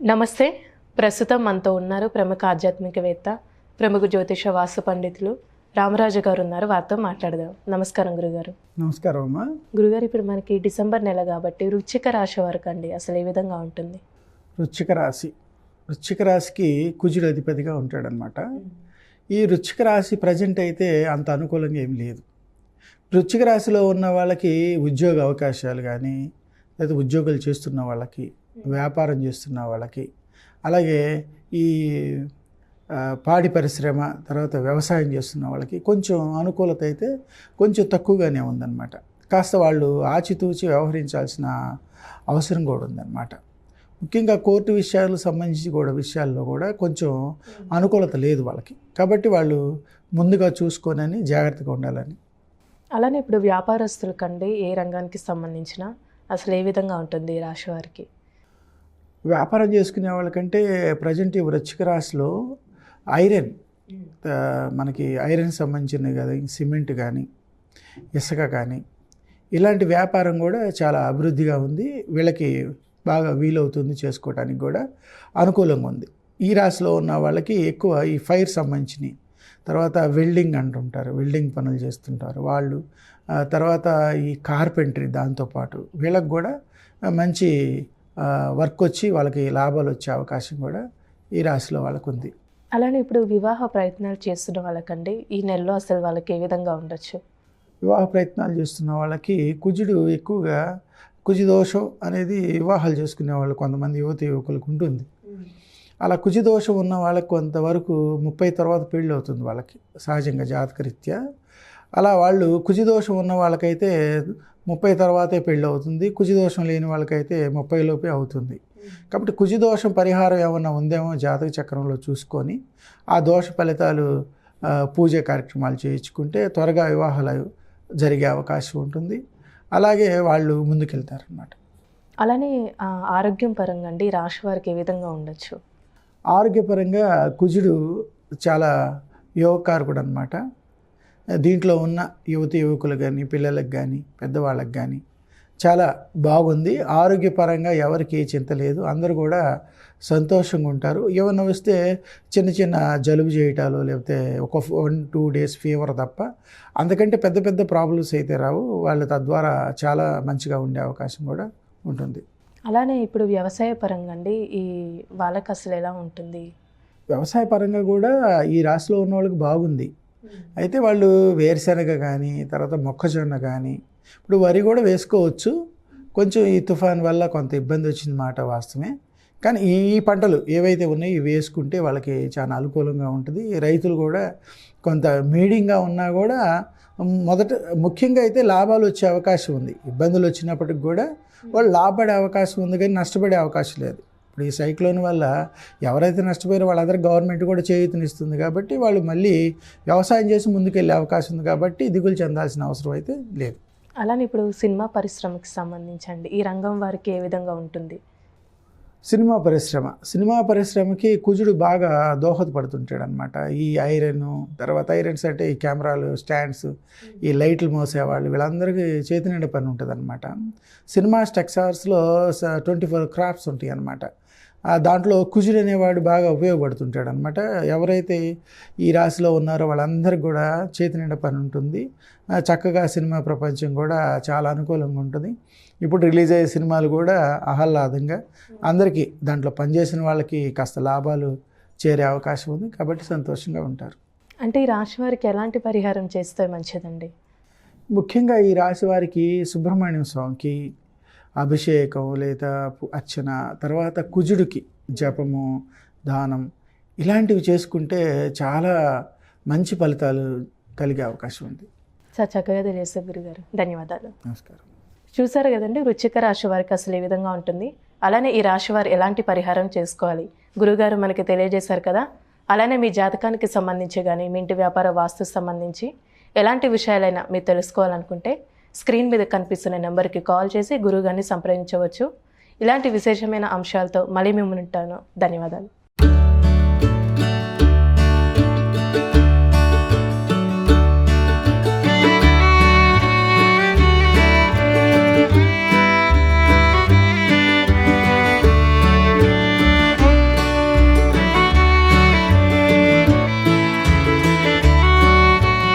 నమస్తే. ప్రస్తుతం మనతో ఉన్నారు ప్రముఖ ఆధ్యాత్మికవేత్త ప్రముఖ జ్యోతిష వాస్తు పండితులు రామరాజు గారు ఉన్నారు. వారితో మాట్లాడదాం. నమస్కారం గురుగారు. నమస్కారం అమ్మా. గురుగారు ఇప్పుడు మనకి డిసెంబర్ నెల కాబట్టి వృశ్చిక రాశి వరకు అండి. అసలు ఏ విధంగా ఉంటుంది? వృశ్చిక రాశి. వృశ్చిక రాశికి కుజుడు అధిపతిగా ఉంటాడనమాట ఈ వృశ్చిక రాశి ప్రజెంట్ అయితే అంత అనుకూలంగా ఏం లేదు. వృశ్చిక రాశిలో ఉన్న వాళ్ళకి ఉద్యోగ అవకాశాలు కానీ లేదా ఉద్యోగాలు చేస్తున్న వాళ్ళకి వ్యాపారం చేస్తున్న వాళ్ళకి. అలాగే ఈ పాడి పరిశ్రమ తర్వాత వ్యవసాయం చేస్తున్న వాళ్ళకి కొంచెం అనుకూలత అయితే కొంచెం తక్కువగానే ఉందన్నమాట. కాస్త వాళ్ళు ఆచితూచి వ్యవహరించాల్సిన అవసరం కూడా ఉందన్నమాట. ముఖ్యంగా కోర్టు విషయాలకు సంబంధించి కూడా విషయాల్లో కూడా కొంచెం అనుకూలత లేదు వాళ్ళకి. కాబట్టి వాళ్ళు ముందుగా చూసుకొనని జాగ్రత్తగా ఉండాలని. అలానే ఇప్పుడు వ్యాపారస్తులకండి ఏ రంగానికి సంబంధించిన అసలు ఏ విధంగా ఉంటుంది ఈ రాశి వారికి? వ్యాపారం చేసుకునే వాళ్ళకంటే ప్రజెంట్ ఈ వృచ్చిక రాశిలో ఐరన్ మనకి ఐరన్ సంబంధించినవి కదా సిమెంట్ కానీ ఇసుక కానీ ఇలాంటి వ్యాపారం కూడా చాలా అభివృద్ధిగా ఉంది. వీళ్ళకి బాగా వీలవుతుంది చేసుకోవడానికి కూడా అనుకూలంగా ఉంది. ఈ రాశిలో ఉన్న వాళ్ళకి ఎక్కువ ఈ ఫైర్ సంబంధించినవి తర్వాత వెల్డింగ్ అంటుంటారు వెల్డింగ్ పనులు చేస్తుంటారు వాళ్ళు. తర్వాత ఈ కార్పెంటరీ దాంతోపాటు వీళ్ళకి కూడా మంచి వర్క్ వచ్చి వాళ్ళకి లాభాలు వచ్చే అవకాశం కూడా ఈ రాశిలో వాళ్ళకు ఉంది అలానే ఇప్పుడు వివాహ ప్రయత్నాలు చేస్తున్న వాళ్ళకండి ఈ నెలలో అసలు వాళ్ళకి ఏ విధంగా ఉండొచ్చు? వివాహ ప్రయత్నాలు చేస్తున్న వాళ్ళకి కుజుడు ఎక్కువగా కుజు దోషం అనేది వివాహాలు చేసుకునే వాళ్ళు కొంతమంది యువతి యువకులకు ఉంటుంది. అలా కుజు దోషం ఉన్న వాళ్ళకి కొంతవరకు ముప్పై తర్వాత పెళ్ళి అవుతుంది వాళ్ళకి సహజంగా జాతకరీత్యా. అలా వాళ్ళు కుజు దోషం ఉన్న వాళ్ళకైతే ముప్పై తర్వాతే పెళ్ళి అవుతుంది కుజు దోషం లేని వాళ్ళకైతే ముప్పై లోపే అవుతుంది. కాబట్టి కుజు దోషం పరిహారం ఏమన్నా ఉందేమో జాతక చక్రంలో చూసుకొని ఆ దోష ఫలితాలు పూజ కార్యక్రమాలు చేయించుకుంటే త్వరగా వివాహాలు జరిగే అవకాశం ఉంటుంది. అలాగే వాళ్ళు ముందుకెళ్తారనమాట అలానే ఆరోగ్యం పరంగా అండి రాశి వారికి ఏ విధంగా ఉండొచ్చు? ఆరోగ్యపరంగా కుజుడు చాలా యోగకారకుడు అనమాట దీంట్లో ఉన్న యువతి యువకులు కానీ పిల్లలకు కానీ పెద్దవాళ్ళకి కానీ చాలా బాగుంది. ఆరోగ్యపరంగా ఎవరికి ఏ చింత లేదు. అందరూ కూడా సంతోషంగా ఉంటారు. ఏమన్నా వస్తే చిన్న చిన్న జలుబు చేయటాలు లేకపోతే ఒక వన్ టూ డేస్ ఫీవర్ తప్ప అందుకంటే పెద్ద పెద్ద ప్రాబ్లమ్స్ అయితే రావు. వాళ్ళు తద్వారా చాలా మంచిగా ఉండే అవకాశం కూడా ఉంటుంది. అలానే ఇప్పుడు వ్యవసాయ పరంగా అండి ఈ వాళ్ళకి అసలు ఎలా ఉంటుంది? వ్యవసాయ పరంగా కూడా ఈ రాశిలో ఉన్న వాళ్ళకి బాగుంది. అయితే వాళ్ళు వేరుశనగ కానీ తర్వాత మొక్కజొన్న కానీ ఇప్పుడు వరి కూడా వేసుకోవచ్చు. కొంచెం ఈ తుఫాన్ వల్ల కొంత ఇబ్బంది వచ్చింది మాట వాస్తవమే. కానీ ఈ పంటలు ఏవైతే ఉన్నాయో ఇవి వేసుకుంటే వాళ్ళకి చాలా అనుకూలంగా ఉంటుంది. రైతులు కూడా కొంత మీడింగ్గా ఉన్నా కూడా మొదట ముఖ్యంగా అయితే లాభాలు వచ్చే అవకాశం ఉంది. ఇబ్బందులు వచ్చినప్పటికి కూడా వాళ్ళు లాభపడే అవకాశం ఉంది కానీ నష్టపడే అవకాశం లేదు. ఇప్పుడు ఈ సైక్లోన్ వల్ల ఎవరైతే నష్టపోయారో వాళ్ళందరూ గవర్నమెంట్ కూడా చేయూతనిస్తుంది కాబట్టి వాళ్ళు మళ్ళీ వ్యవసాయం చేసి ముందుకెళ్ళే అవకాశం ఉంది కాబట్టి దిగులు చెందాల్సిన అవసరం అయితే లేదు. అలానే ఇప్పుడు సినిమా పరిశ్రమకి సంబంధించండి. ఈ రంగం వారికి ఏ విధంగా ఉంటుంది? సినిమా పరిశ్రమ. సినిమా పరిశ్రమకి కుజుడు బాగా దోహదపడుతుంటాడు అనమాట ఈ ఐరన్ తర్వాత ఐరన్స్ అంటే ఈ కెమెరాలు స్టాండ్స్ ఈ లైట్లు మోసేవాళ్ళు వీళ్ళందరికీ చేతి నిండా పని ఉంటుంది అనమాట సినిమా స్ట్రక్చర్స్లో ట్వంటీ ఫోర్ క్రాఫ్ట్స్ ఉంటాయి అనమాట దాంట్లో కుజుడు అనేవాడు బాగా ఉపయోగపడుతుంటాడు అనమాట ఎవరైతే ఈ రాశిలో ఉన్నారో వాళ్ళందరికీ కూడా చేతి నిండా పని ఉంటుంది. చక్కగా సినిమా ప్రపంచం కూడా చాలా అనుకూలంగా ఉంటుంది. ఇప్పుడు రిలీజ్ అయ్యే సినిమాలు కూడా ఆహ్లాదంగా అందరికీ దాంట్లో పనిచేసిన వాళ్ళకి కాస్త లాభాలు చేరే అవకాశం ఉంది. కాబట్టి సంతోషంగా ఉంటారు. అంటే ఈ రాశి వారికి ఎలాంటి పరిహారం చేస్తే మంచిదండి? ముఖ్యంగా ఈ రాశి వారికి సుబ్రహ్మణ్యం స్వామికి అభిషేకం లేదా అర్చన తర్వాత కుజుడికి జపము దానం ఇలాంటివి చేసుకుంటే చాలా మంచి ఫలితాలు కలిగే అవకాశం ఉంది. చాలా చక్కగా తెలియజేస్తారు గురుగారు. ధన్యవాదాలు. నమస్కారం. చూసారు కదండి వృశ్చిక రాశి వారికి అసలు ఏ విధంగా ఉంటుంది? అలానే ఈ రాశి వారు ఎలాంటి పరిహారం చేసుకోవాలి? గురుగారు మనకి తెలియజేశారు కదా అలానే మీ జాతకానికి సంబంధించి కానీ మీ ఇంటి వ్యాపార వాస్తు సంబంధించి ఎలాంటి విషయాలైనా మీరు తెలుసుకోవాలనుకుంటే స్క్రీన్ మీద కనిపిస్తున్న నెంబర్కి కాల్ చేసి గురుగారిని సంప్రదించవచ్చు. ఇలాంటి విశేషమైన అంశాలతో మళ్ళీ మేము ఉంటాను. ధన్యవాదాలు.